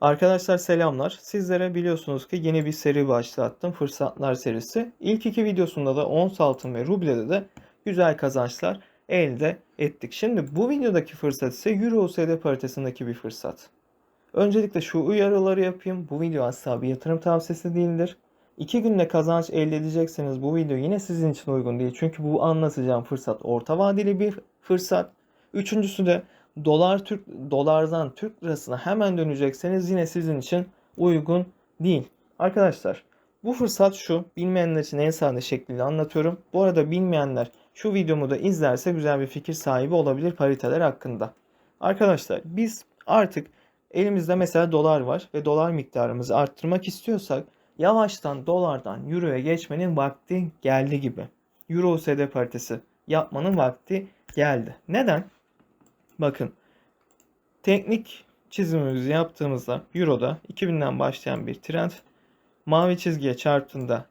Arkadaşlar selamlar. Sizlere biliyorsunuz ki yeni bir seri başlattım. Fırsatlar serisi. İlk iki videosunda da ons altın ve rublede de güzel kazançlar elde ettik. Şimdi bu videodaki fırsat ise Euro USD paritesindeki bir fırsat. Öncelikle şu uyarıları yapayım. Bu video asla bir yatırım tavsiyesi değildir. İki günde kazanç elde edecekseniz bu video yine sizin için uygun değil. Çünkü bu anlatacağım fırsat orta vadeli bir fırsat. Üçüncüsü de dolar Türk dolardan Türk lirasına hemen dönecekseniz yine sizin için uygun değil. Arkadaşlar bu fırsat şu. Bilmeyenler için en sade şekliyle anlatıyorum. Bu arada bilmeyenler şu videomu da izlerse güzel bir fikir sahibi olabilir pariteler hakkında. Arkadaşlar biz artık elimizde mesela dolar var ve dolar miktarımızı arttırmak istiyorsak yavaştan dolardan euroya geçmenin vakti geldi gibi. Euro USD paritesi yapmanın vakti geldi. Neden? Bakın teknik çizimimizi yaptığımızda Euro'da 2000'den başlayan bir trend mavi çizgiye çarptığında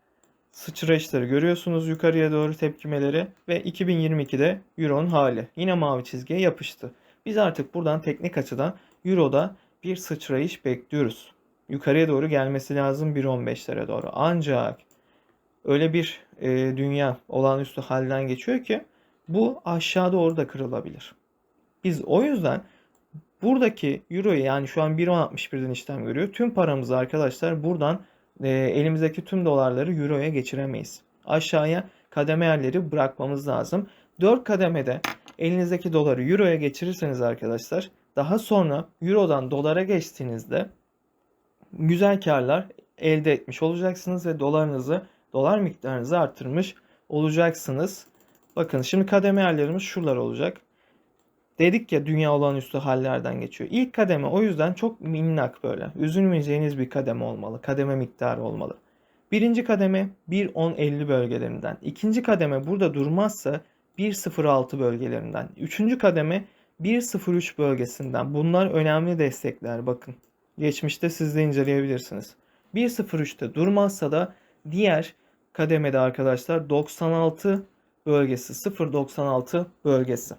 sıçrayışları görüyorsunuz yukarıya doğru tepkimeleri ve 2022'de Euro'nun hali yine mavi çizgiye yapıştı. Biz artık buradan teknik açıdan Euro'da bir sıçrayış bekliyoruz. Yukarıya doğru gelmesi lazım 1.15'lere doğru. Ancak öyle bir e, dünya olağanüstü halden geçiyor ki bu aşağı doğru da kırılabilir. Biz o yüzden buradaki euroyu yani şu an 1.61'den işlem görüyor. Tüm paramızı arkadaşlar buradan e, elimizdeki tüm dolarları euroya geçiremeyiz. Aşağıya kademe yerleri bırakmamız lazım. 4 kademede elinizdeki doları euroya geçirirseniz arkadaşlar daha sonra eurodan dolara geçtiğinizde güzel karlar elde etmiş olacaksınız ve dolarınızı dolar miktarınızı arttırmış olacaksınız. Bakın şimdi kademe yerlerimiz şuralar olacak. Dedik ya dünya olağanüstü hallerden geçiyor. İlk kademe o yüzden çok minnak böyle. Üzülmeyeceğiniz bir kademe olmalı. Kademe miktarı olmalı. Birinci kademe 1.10.50 bölgelerinden. İkinci kademe burada durmazsa 1.06 bölgelerinden. Üçüncü kademe 1.03 bölgesinden. Bunlar önemli destekler bakın. Geçmişte siz de inceleyebilirsiniz. 1.03'te durmazsa da diğer kademede arkadaşlar 96 bölgesi 0.96 bölgesi.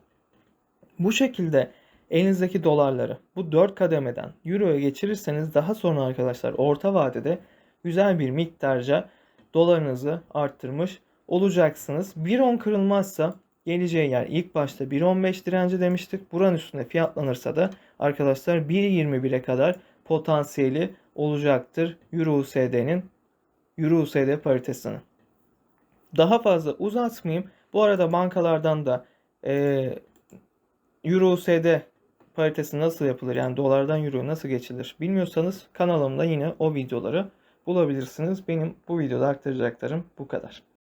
Bu şekilde elinizdeki dolarları bu 4 kademeden euroya geçirirseniz daha sonra arkadaşlar orta vadede güzel bir miktarca dolarınızı arttırmış olacaksınız. 1.10 kırılmazsa geleceği yer ilk başta 1.15 direnci demiştik. Buranın üstünde fiyatlanırsa da arkadaşlar 1.21'e kadar potansiyeli olacaktır Euro USD'nin Euro USD paritesinin. Daha fazla uzatmayayım. Bu arada bankalardan da e, Euro USD paritesi nasıl yapılır yani dolardan euro nasıl geçilir bilmiyorsanız kanalımda yine o videoları bulabilirsiniz. Benim bu videoda aktaracaklarım bu kadar.